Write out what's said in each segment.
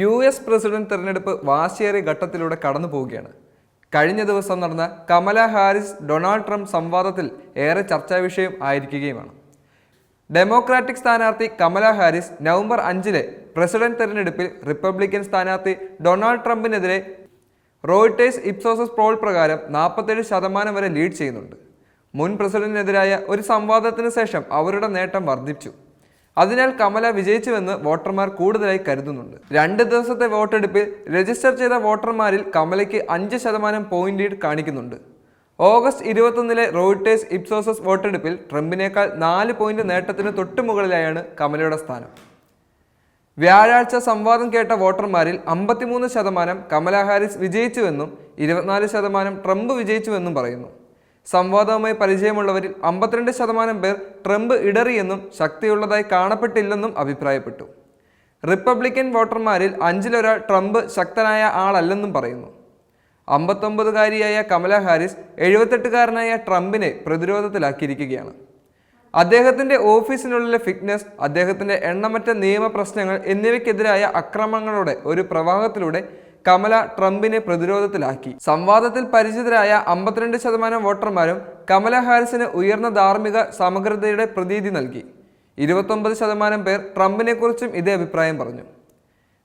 U S president തെരഞ്ഞെടുപ്പ് വാശിയേറിയ ഘട്ടത്തിലൂടെ കടന്നു പോവുകയാണ്. കഴിഞ്ഞ ദിവസം നടന്ന കമല ഹാരിസ് ഡൊണാൾഡ് ട്രംപ് സംവാദത്തിൽ ഏറെ ചർച്ചാ വിഷയം ആയിരിക്കുകയുമാണ്. ഡെമോക്രാറ്റിക് സ്ഥാനാർത്ഥി കമല ഹാരിസ് നവംബർ അഞ്ചിലെ പ്രസിഡന്റ് തെരഞ്ഞെടുപ്പിൽ റിപ്പബ്ലിക്കൻ സ്ഥാനാർത്ഥി ഡൊണാൾഡ് ട്രംപിനെതിരെ റോയിട്ടേഴ്സ് ഇപ്സോസസ് പ്രോൾ പ്രകാരം നാൽപ്പത്തേഴ് ശതമാനം വരെ ലീഡ് ചെയ്യുന്നുണ്ട്. മുൻ പ്രസിഡന്റിനെതിരായ ഒരു സംവാദത്തിന് ശേഷം അവരുടെ നേട്ടം വർദ്ധിച്ചു. അതിനാൽ കമല വിജയിച്ചുവെന്ന് വോട്ടർമാർ കൂടുതലായി കരുതുന്നുണ്ട്. രണ്ട് ദിവസത്തെ വോട്ടെടുപ്പിൽ രജിസ്റ്റർ ചെയ്ത വോട്ടർമാരിൽ കമലയ്ക്ക് അഞ്ച് ശതമാനം പോയിന്റ് ലീഡ് കാണിക്കുന്നുണ്ട്. ഓഗസ്റ്റ് ഇരുപത്തൊന്നിലെ റോയിട്ടേഴ്സ് ഇപ്സോസസ് വോട്ടെടുപ്പിൽ ട്രംപിനേക്കാൾ നാല് പോയിന്റ് നേട്ടത്തിന് തൊട്ടുമുകളിലായാണ് കമലയുടെ സ്ഥാനം. വ്യാഴാഴ്ച സംവാദം കേട്ട വോട്ടർമാരിൽ അമ്പത്തിമൂന്ന് ശതമാനം കമല ഹാരിസ് വിജയിച്ചുവെന്നും ഇരുപത്തിനാല് ശതമാനം ട്രംപ് വിജയിച്ചുവെന്നും പറയുന്നു. സംവാദവുമായി പരിചയമുള്ളവരിൽ അമ്പത്തിരണ്ട് ശതമാനം പേർ ട്രംപ് ഇടറിയെന്നും ശക്തിയുള്ളതായി കാണപ്പെട്ടില്ലെന്നും അഭിപ്രായപ്പെട്ടു. റിപ്പബ്ലിക്കൻ വോട്ടർമാരിൽ അഞ്ചിലൊരാൾ ട്രംപ് ശക്തനായ ആളല്ലെന്നും പറയുന്നു. അമ്പത്തൊമ്പതുകാരിയായ കമല ഹാരിസ് എഴുപത്തെട്ടുകാരനായ ട്രംപിനെ പ്രതിരോധത്തിലാക്കിയിരിക്കുകയാണ്. അദ്ദേഹത്തിന്റെ ഓഫീസിനുള്ളിലെ ഫിറ്റ്നസ് അദ്ദേഹത്തിന്റെ എണ്ണമറ്റ നിയമ പ്രശ്നങ്ങൾ എന്നിവയ്ക്കെതിരായ അക്രമങ്ങളുടെ ഒരു പ്രവാഹത്തിലൂടെ കമല ട്രംപിനെ പ്രതിരോധത്തിലാക്കി. സംവാദത്തിൽ പരിചിതരായ അമ്പത്തിരണ്ട് ശതമാനം വോട്ടർമാരും കമല ഹാരിസിന് ഉയർന്ന ധാർമ്മിക സമഗ്രതയുടെ പ്രതീതി നൽകി. ഇരുപത്തൊമ്പത് ശതമാനം പേർ ട്രംപിനെക്കുറിച്ചും ഇതേ അഭിപ്രായം പറഞ്ഞു.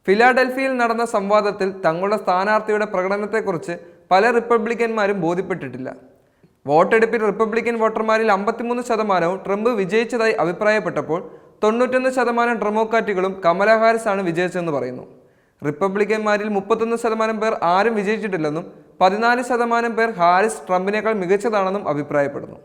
ഫിലാഡൽഫിയയിൽ നടന്ന സംവാദത്തിൽ തങ്ങളുടെ സ്ഥാനാർത്ഥിയുടെ പ്രകടനത്തെക്കുറിച്ച് പല റിപ്പബ്ലിക്കന്മാരും ബോധ്യപ്പെട്ടിട്ടില്ല. വോട്ടെടുപ്പിൽ റിപ്പബ്ലിക്കൻ വോട്ടർമാരിൽ അമ്പത്തിമൂന്ന് ശതമാനവും ട്രംപ് വിജയിച്ചതായി അഭിപ്രായപ്പെട്ടപ്പോൾ തൊണ്ണൂറ്റൊന്ന് ശതമാനം ഡെമോക്രാറ്റുകളും കമല ഹാരിസ് ആണ് വിജയിച്ചതെന്ന് പറയുന്നു. റിപ്പബ്ലിക്കന്മാരിൽ മുപ്പത്തൊന്ന് ശതമാനം പേർ ആരും വിജയിച്ചിട്ടില്ലെന്നും പതിനാല് ശതമാനം പേർ ഹാരിസ് ട്രംപിനേക്കാൾ മികച്ചതാണെന്നും അഭിപ്രായപ്പെടുന്നു.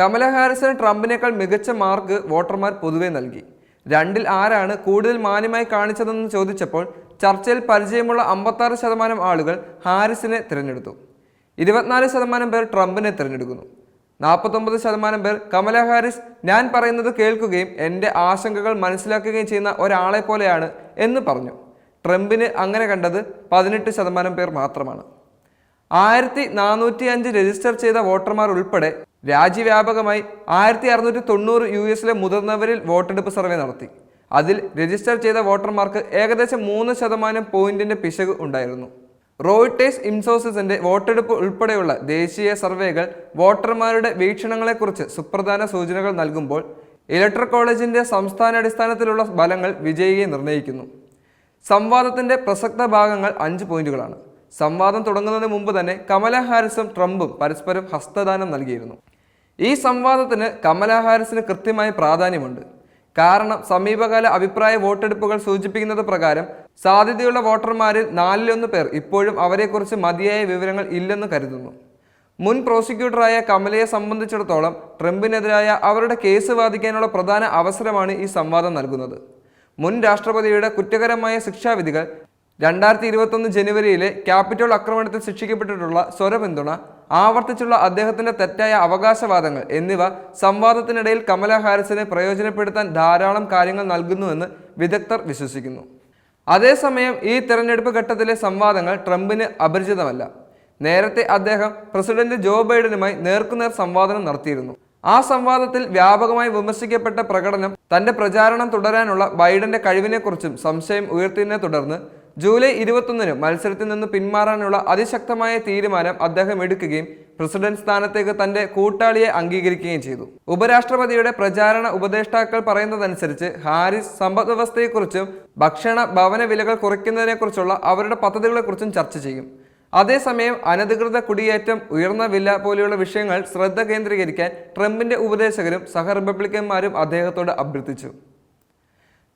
കമല ഹാരിസിന് ട്രംപിനേക്കാൾ മികച്ച മാർക്ക് വോട്ടർമാർ പൊതുവെ നൽകി. രണ്ടിൽ ആരാണ് കൂടുതൽ മാന്യമായി കാണിച്ചതെന്ന് ചോദിച്ചപ്പോൾ ചർച്ചയിൽ പരിചയമുള്ള അമ്പത്താറ് ശതമാനം ആളുകൾ ഹാരിസിനെ തിരഞ്ഞെടുത്തു. ഇരുപത്തിനാല് ശതമാനം പേർ ട്രംപിനെ തിരഞ്ഞെടുക്കുന്നു. നാൽപ്പത്തൊമ്പത് ശതമാനം പേർ കമല ഹാരിസ് ഞാൻ പറയുന്നത് കേൾക്കുകയും എന്റെ ആശങ്കകൾ മനസ്സിലാക്കുകയും ചെയ്യുന്ന ഒരാളെ പോലെയാണ് എന്ന് പറഞ്ഞു. ട്രംപിന് അങ്ങനെ കണ്ടത് പതിനെട്ട് ശതമാനം പേർ മാത്രമാണ്. ആയിരത്തി നാനൂറ്റി അഞ്ച് രജിസ്റ്റർ ചെയ്ത വോട്ടർമാർ ഉൾപ്പെടെ രാജ്യവ്യാപകമായി ആയിരത്തി അറുന്നൂറ്റി തൊണ്ണൂറ് യു എസിലെ മുതിർന്നവരിൽ വോട്ടെടുപ്പ് സർവേ നടത്തി. അതിൽ രജിസ്റ്റർ ചെയ്ത വോട്ടർമാർക്ക് ഏകദേശം മൂന്ന് ശതമാനം പോയിന്റിന്റെ പിശക് ഉണ്ടായിരുന്നു. റോയിട്ടേഴ്സ് ഇൻസോസിന്റെ വോട്ടെടുപ്പ് ഉൾപ്പെടെയുള്ള ദേശീയ സർവേകൾ വോട്ടർമാരുടെ വീക്ഷണങ്ങളെക്കുറിച്ച് സുപ്രധാന സൂചനകൾ നൽകുമ്പോൾ ഇലക്ട്രൽ കോളേജിന്റെ സംസ്ഥാനാടിസ്ഥാനത്തിലുള്ള ഫലങ്ങൾ വിജയിയെ നിർണയിക്കുന്നു. സംവാദത്തിന്റെ പ്രസക്ത ഭാഗങ്ങൾ അഞ്ച് പോയിന്റുകളാണ്. സംവാദം തുടങ്ങുന്നതിന് മുമ്പ് തന്നെ കമല ഹാരിസും ട്രംപും പരസ്പരം ഹസ്തദാനം നൽകിയിരുന്നു. ഈ സംവാദത്തിന് കമല ഹാരിസിന് കൃത്യമായ പ്രാധാന്യമുണ്ട്. കാരണം സമീപകാല അഭിപ്രായ വോട്ടെടുപ്പുകൾ സൂചിപ്പിക്കുന്നത് പ്രകാരം സാധ്യതയുള്ള വോട്ടർമാരിൽ നാലിലൊന്ന് പേർ ഇപ്പോഴും അവരെക്കുറിച്ച് മതിയായ വിവരങ്ങൾ ഇല്ലെന്ന് കരുതുന്നു. മുൻ പ്രോസിക്യൂട്ടറായ കമലയെ സംബന്ധിച്ചിടത്തോളം ട്രംപിനെതിരായ അവരുടെ കേസ് വാദിക്കാനുള്ള പ്രധാന അവസരമാണ് ഈ സംവാദം നൽകുന്നത്. മുൻ രാഷ്ട്രപതിയുടെ കുറ്റകരമായ ശിക്ഷാവിധികൾ രണ്ടായിരത്തി ഇരുപത്തൊന്ന് ജനുവരിയിലെ ക്യാപിറ്റോൾ ആക്രമണത്തിൽ ശിക്ഷിക്കപ്പെട്ടിട്ടുള്ള സ്വരപിന്തുണ ആവർത്തിച്ചുള്ള അദ്ദേഹത്തിന്റെ തെറ്റായ അവകാശവാദങ്ങൾ എന്നിവ സംവാദത്തിനിടയിൽ കമല ഹാരിസിനെ പ്രയോജനപ്പെടുത്താൻ ധാരാളം കാര്യങ്ങൾ നൽകുന്നുവെന്ന് വിദഗ്ധർ വിശ്വസിക്കുന്നു. അതേസമയം ഈ തെരഞ്ഞെടുപ്പ് ഘട്ടത്തിലെ സംവാദങ്ങൾ ട്രംപിന് അപരിചിതമല്ല. നേരത്തെ അദ്ദേഹം പ്രസിഡന്റ് ജോ ബൈഡനുമായി നേർക്കുനേർ സംവാദം നടത്തിയിരുന്നു. ആ സംവാദത്തിൽ വ്യാപകമായി വിമർശിക്കപ്പെട്ട പ്രകടനം തന്റെ പ്രചാരണം തുടരാനുള്ള ബൈഡന്റെ കഴിവിനെക്കുറിച്ചും സംശയം ഉയർത്തിയതിനെ തുടർന്ന് ജൂലൈ ഇരുപത്തൊന്നിന് മത്സരത്തിൽ നിന്ന് പിന്മാറാനുള്ള അതിശക്തമായ തീരുമാനം അദ്ദേഹം എടുക്കുകയും പ്രസിഡന്റ് സ്ഥാനത്തേക്ക് തന്റെ കൂട്ടാളിയെ അംഗീകരിക്കുകയും ചെയ്തു. ഉപരാഷ്ട്രപതിയുടെ പ്രചാരണ ഉപദേഷ്ടാക്കൾ പറയുന്നതനുസരിച്ച് ഹാരിസ് സമ്പദ് വ്യവസ്ഥയെക്കുറിച്ചും ഭക്ഷണ ഭവന വിലകൾ കുറയ്ക്കുന്നതിനെക്കുറിച്ചുള്ള അവരുടെ പദ്ധതികളെക്കുറിച്ചും ചർച്ച ചെയ്യും. അതേസമയം അനധികൃത കുടിയേറ്റം ഉയർന്ന വില പോലെയുള്ള വിഷയങ്ങൾ ശ്രദ്ധ കേന്ദ്രീകരിക്കാൻ ട്രംപിന്റെ ഉപദേശകരും സഹ റിപ്പബ്ലിക്കന്മാരും അദ്ദേഹത്തോട് അഭ്യർത്ഥിച്ചു.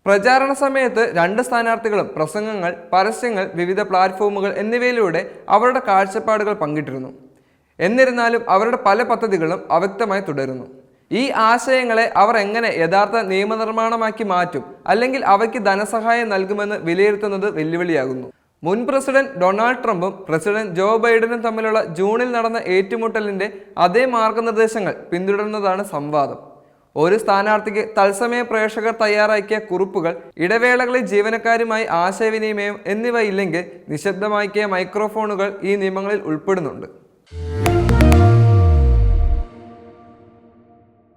പ്രചാരണ സമയത്ത് രണ്ട് സ്ഥാനാർത്ഥികളും പ്രസംഗങ്ങൾ പരസ്യങ്ങൾ വിവിധ പ്ലാറ്റ്ഫോമുകൾ എന്നിവയിലൂടെ അവരുടെ കാഴ്ചപ്പാടുകൾ പങ്കിട്ടിരുന്നു. എന്നിരുന്നാലും അവരുടെ പല പദ്ധതികളും അവ്യക്തമായി തുടരുന്നു. ഈ ആശയങ്ങളെ അവർ എങ്ങനെ യഥാർത്ഥ നിയമനിർമ്മാണമാക്കി മാറ്റും അല്ലെങ്കിൽ അവയ്ക്ക് ധനസഹായം നൽകുമെന്ന് വിലയിരുത്തുന്നത് വെല്ലുവിളിയാകുന്നു. മുൻ പ്രസിഡന്റ് ഡൊണാൾഡ് ട്രംപും പ്രസിഡന്റ് ജോ ബൈഡനും തമ്മിലുള്ള ജൂണിൽ നടന്ന ഏറ്റുമുട്ടലിന്റെ അതേ മാർഗനിർദ്ദേശങ്ങൾ പിന്തുടരുന്നതാണ് സംവാദം. ഒരു സ്ഥാനാർത്ഥിക്ക് തത്സമയ പ്രേക്ഷകർ തയ്യാറാക്കിയ കുറിപ്പുകൾ ഇടവേളകളിൽ ജീവനക്കാരുമായി ആശയവിനിമയം എന്നിവയില്ലെങ്കിൽ നിശബ്ദമാക്കിയ മൈക്രോഫോണുകൾ ഈ നിയമങ്ങളിൽ ഉൾപ്പെടുന്നുണ്ട്.